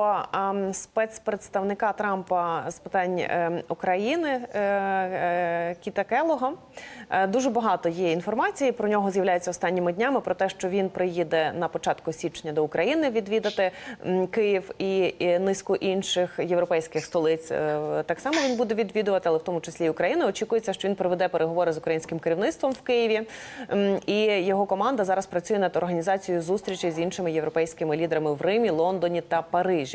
до ем, спецпредставника Трампа з питань ем, України е, е, Кіта Келога. Е, дуже багато є інформації. Про нього з'являється останніми днями про те, що він приїде на початку січня до України відвідати Київ і, низку інших європейських столиць. Так само він буде відвідувати, але в тому числі і Україну. Очікується, що він проведе переговори з українським керівництвом в Києві. І його команда зараз працює над організацією зустрічі з іншими європейськими лідерами в Римі, Лондоні та Парижі.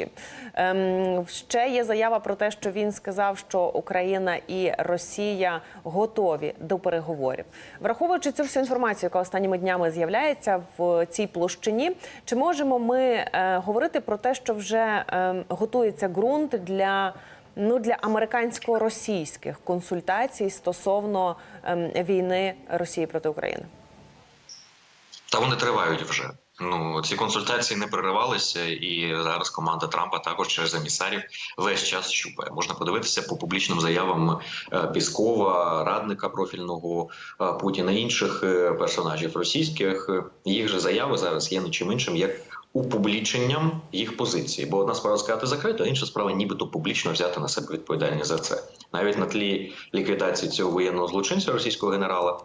Ем, Ще є заява про те, що він сказав, що Україна і Росія готові до переговорів. Враховуючи цю всю інформацію, яка останніми днями з'являється в цій площині, чи можемо ми е, говорити про те, що вже ем, готується ґрунт для ну для американсько-російських консультацій стосовно ем, війни Росії проти України? Та вони тривають вже. Ну ці консультації не переривалися, і зараз команда Трампа також через емісарів весь час щупає. Можна подивитися по публічним заявам е, Піскова, радника профільного е, Путіна інших е, персонажів російських. Їх же заяви зараз є нічим іншим як упубліченням їх позиції. Бо одна справа сказати закрито, а інша справа, нібито публічно взяти на себе відповідальність за це. Навіть на тлі ліквідації цього воєнного злочинця російського генерала,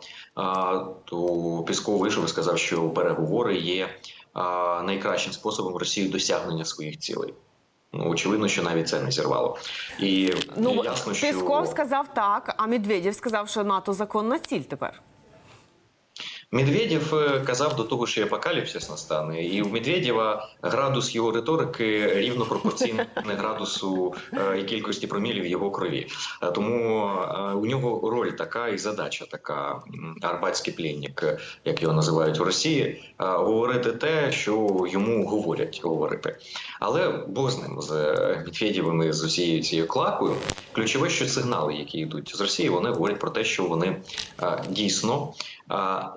то Пісков вийшов і сказав, що переговори є найкращим способом Росії досягнення своїх цілей. Ну очевидно, що навіть це не зірвало. І Ну ясно, що Пісков сказав так, а Медведєв сказав, що НАТО законна ціль тепер. Медведєв е, казав до того, що апокаліпсис настане, і у Медведєва градус його риторики рівно пропорційний градусу е, і кількості промілів його крові. Е, Тому у нього роль така і задача така арбатський плінник, як його називають в Росії, говорити те, що йому говорять говорити. Але Бог з ним з Медведєвим і з усією цією клакою. Ключове, що сигнали, які йдуть з Росії, вони говорять про те, що вони дійсно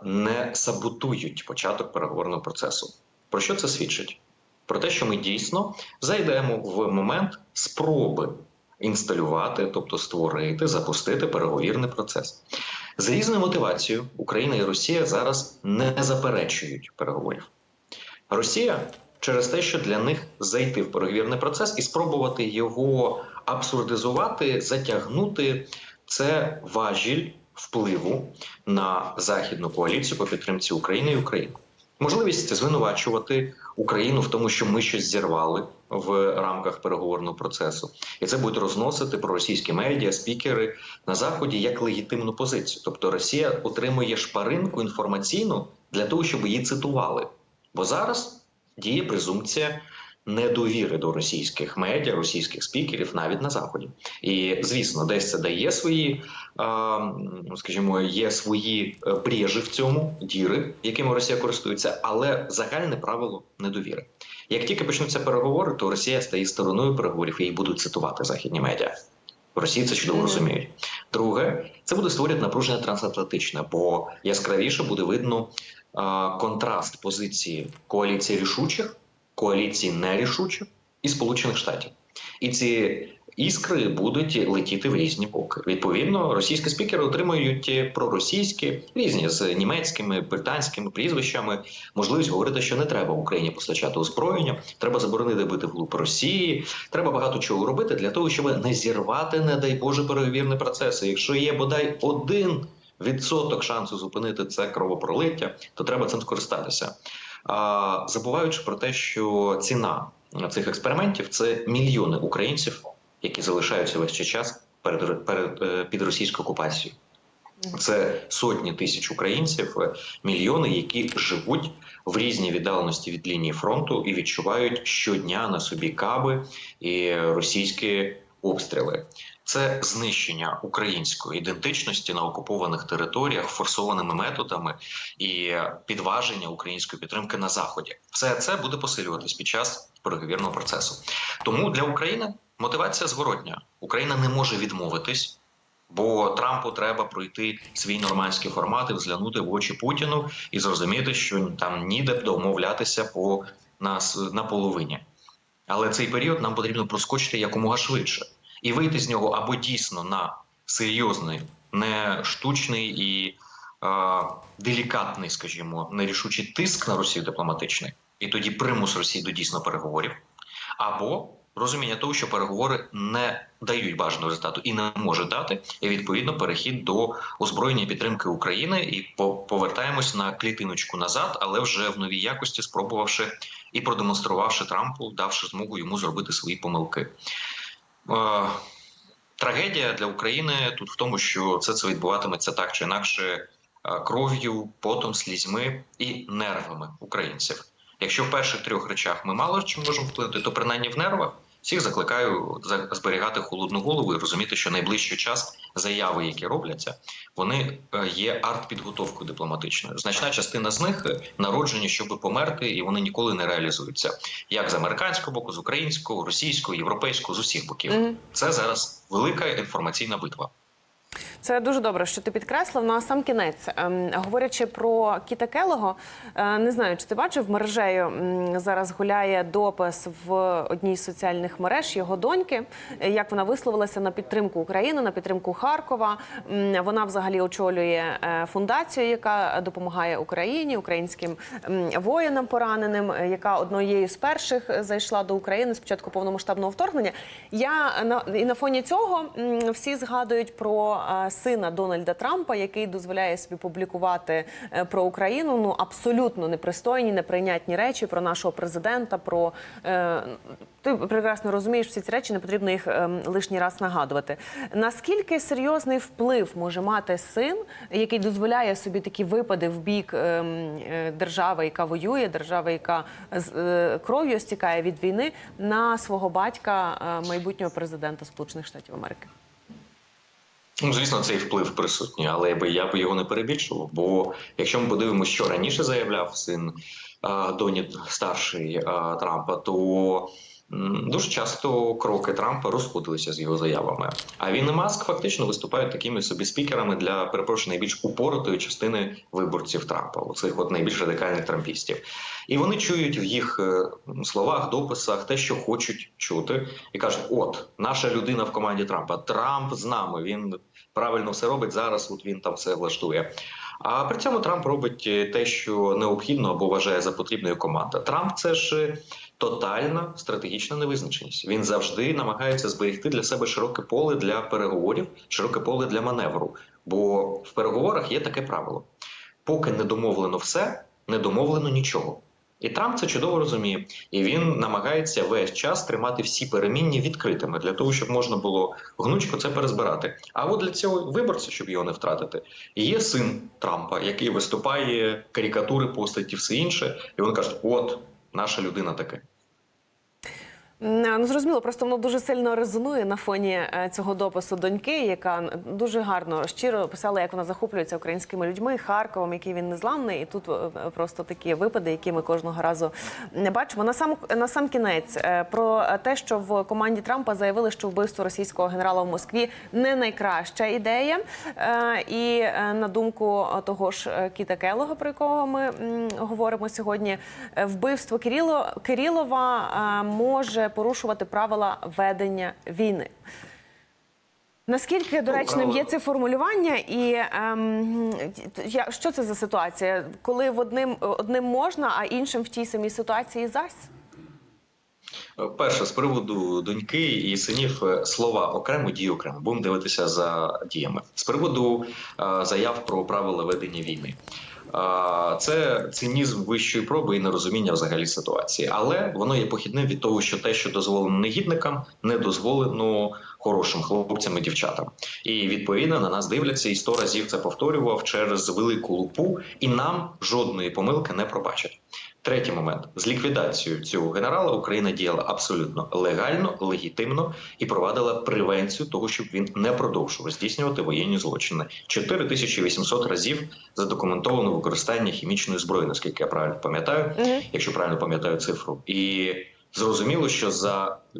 не саботують початок переговорного процесу. Про що це свідчить? Про те, що ми дійсно зайдемо в момент спроби інсталювати, тобто створити, запустити переговірний процес. З різною мотивацією Україна і Росія зараз не заперечують переговорів. Росія через те, що для них зайти в переговірний процес і спробувати його абсурдизувати, затягнути це важіль впливу на західну коаліцію по підтримці України і України. Можливість звинувачувати Україну в тому, що ми щось зірвали в рамках переговорного процесу, і це будуть розносити проросійські медіа, спікери на заході як легітимну позицію. Тобто Росія отримує шпаринку інформаційну для того, щоб її цитували. Бо зараз діє презумпція недовіри до російських медіа, російських спікерів навіть на заході. І звісно, десь це дає свої, скажімо, є свої е, в цьому діри, якими Росія користується, але загальне правило недовіри. Як тільки почнуться переговори, то Росія стає стороною переговорів і її будуть цитувати західні медіа. В Росії це чудово розуміють. Друге, це буде створювати напруження трансатлантичне, бо яскравіше буде видно контраст позиції коаліції рішучих, коаліції нерішучих і Сполучених Штатів. І ці іскри будуть летіти в різні боки. Відповідно, російські спікери отримують проросійські різні з німецькими британськими прізвищами можливість говорити, що не треба Україні постачати озброєння, треба заборонити бити вглуб Росії. Треба багато чого робити для того, щоб не зірвати, не дай Боже, переговірний процес. І Якщо є бодай один відсоток шансу зупинити це кровопролиття, то треба цим скористатися. Забуваючи про те, що ціна цих експериментів це мільйони українців, які залишаються весь цей час перед, перед е, під російською окупацією. Це сотні тисяч українців, е, мільйони, які живуть в різній віддаленості від лінії фронту і відчувають щодня на собі каби і російські обстріли. Це знищення української ідентичності на окупованих територіях форсованими методами і підваження української підтримки на заході. Все це буде посилюватись під час переговірного процесу. Тому для України мотивація зворотня. Україна не може відмовитись. Бо Трампу треба пройти свій нормандський формат і взглянути в очі Путіну і зрозуміти, що там ніде домовлятися по нас на половині. Але цей період нам потрібно проскочити якомога швидше і вийти з нього або дійсно на серйозний, не штучний і е, делікатний, скажімо, нерішучий тиск на Росію дипломатичний, і тоді примус Росії до дійсно переговорів. або розуміння того, що переговори не дають бажаного результату і не може дати, і відповідно перехід до озброєння підтримки України, і по- повертаємось на клітиночку назад, але вже в новій якості, спробувавши і продемонструвавши Трампу, давши змогу йому зробити свої помилки. Трагедія для України тут в тому, що це це відбуватиметься так чи інакше кров'ю, потом, слізьми і нервами українців. Якщо в перших трьох речах ми мало чим можемо вплинути, то принаймні в нервах всіх закликаю за- зберігати холодну голову і розуміти, що найближчий час заяви, які робляться, вони е, є арт-підготовкою дипломатичною. Значна частина з них е, народжені, щоб померти, і вони ніколи не реалізуються. Як з американського боку, з українського, російського, європейського, з усіх боків. Це зараз велика інформаційна битва. Це дуже добре, що ти підкреслив. Ну а сам кінець, ем, говорячи про Кіта Келого, е, не знаю, чи ти бачив мережею зараз гуляє допис в одній з соціальних мереж його доньки, е, як вона висловилася на підтримку України, на підтримку Харкова. Вона взагалі очолює е, фундацію, яка допомагає Україні, українським воїнам пораненим, яка однією з перших зайшла до України з початку повномасштабного вторгнення. Я на і на фоні цього всі згадують про сина Дональда Трампа, який дозволяє собі публікувати е, про Україну ну абсолютно непристойні, неприйнятні речі про нашого президента. Про е, ти прекрасно розумієш всі ці речі, не потрібно їх ем, лишній раз нагадувати. Наскільки серйозний вплив може мати син, який дозволяє собі такі випади в бік ем, е, держави, яка воює, держави, яка з кров'ю стікає від війни, на свого батька, майбутнього президента Сполучених Штатів Америки? Ну, звісно, цей вплив присутній, але я би я б його не перебільшував. Бо якщо ми подивимося, що раніше заявляв син доні старший Трампа, то дуже часто кроки Трампа розходилися з його заявами. А він і Маск фактично виступають такими собі спікерами для перепрошую найбільш упоротої частини виборців Трампа, оцих от найбільш радикальних трампістів. І вони чують в їх е, словах, дописах те, що хочуть чути, і кажуть: от наша людина в команді Трампа, Трамп з нами. Він правильно все робить зараз. От він там все влаштує. А при цьому Трамп робить е, те, що необхідно або вважає за потрібною команда. Трамп це ж тотальна стратегічна невизначеність. Він завжди намагається зберегти для себе широке поле для переговорів, широке поле для маневру. Бо в переговорах є таке правило: поки не домовлено все, не домовлено нічого. І Трамп це чудово розуміє, і він намагається весь час тримати всі перемінні відкритими для того, щоб можна було гнучко це перезбирати. А от для цього виборця, щоб його не втратити, є син Трампа, який виступає карикатури, постаті, все інше, і вони кажуть: от наша людина таке. Ну, зрозуміло, просто воно дуже сильно резонує на фоні е, цього допису доньки, яка дуже гарно щиро писала, як вона захоплюється українськими людьми, Харковом, який він незламний. І тут е, е, просто такі випади, які ми кожного разу не бачимо. На сам на сам кінець про те, що в команді Трампа заявили, що вбивство російського генерала в Москві не найкраща ідея. І на думку того ж Кіта Келога, про якого ми говоримо сьогодні, вбивство Кирило, Кирилова може порушувати правила ведення війни. Наскільки доречним є це формулювання, і ем, я, що це за ситуація, коли в одним одним можна, а іншим в тій самій ситуації зась? Перше, з приводу доньки і синів е, слова окремо, дії окремо. Будемо дивитися за діями. З приводу е, заяв про правила ведення війни. Це цинізм вищої проби і нерозуміння взагалі ситуації, але воно є похідним від того, що те, що дозволено негідникам, не дозволено хорошим хлопцям і дівчатам. І відповідно на нас дивляться і сто разів це повторював через велику лупу, і нам жодної помилки не пробачать. Третій момент з ліквідацією цього генерала Україна діяла абсолютно легально, легітимно і провадила превенцію того, щоб він не продовжував здійснювати воєнні злочини. 4800 разів задокументовано використання хімічної зброї, наскільки я правильно пам'ятаю, Мгм. якщо правильно пам'ятаю цифру, і зрозуміло, що за е,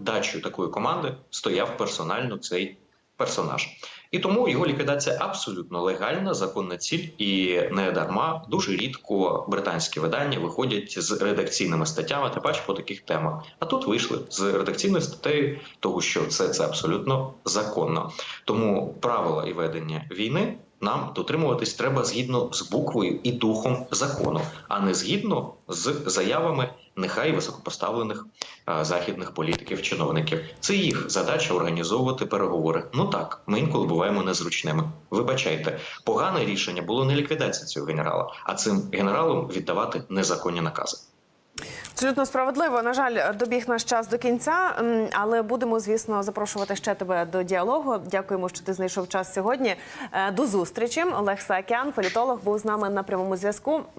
дачею такої команди стояв персонально цей персонаж. І тому його ліквідація абсолютно легальна, законна ціль, і не дарма дуже рідко британські видання виходять з редакційними статтями, та пач по таких темах. А тут вийшли з редакційною статтею, того що це, це абсолютно законно. Тому правила і ведення війни нам дотримуватись треба згідно з буквою і духом закону, а не згідно з заявами нехай високопоставлених а, західних політиків, чиновників. Це їх задача організовувати переговори. Ну так, ми інколи буваємо незручними. Вибачайте, погане рішення було не ліквідація цього генерала, а цим генералам віддавати незаконні накази. Абсолютно справедливо. На жаль, добіг наш час до кінця, але будемо, звісно, запрошувати ще тебе до діалогу. Дякуємо, що ти знайшов час сьогодні. Е, До зустрічі. Олег Саакян, політолог, був з нами на прямому зв'язку.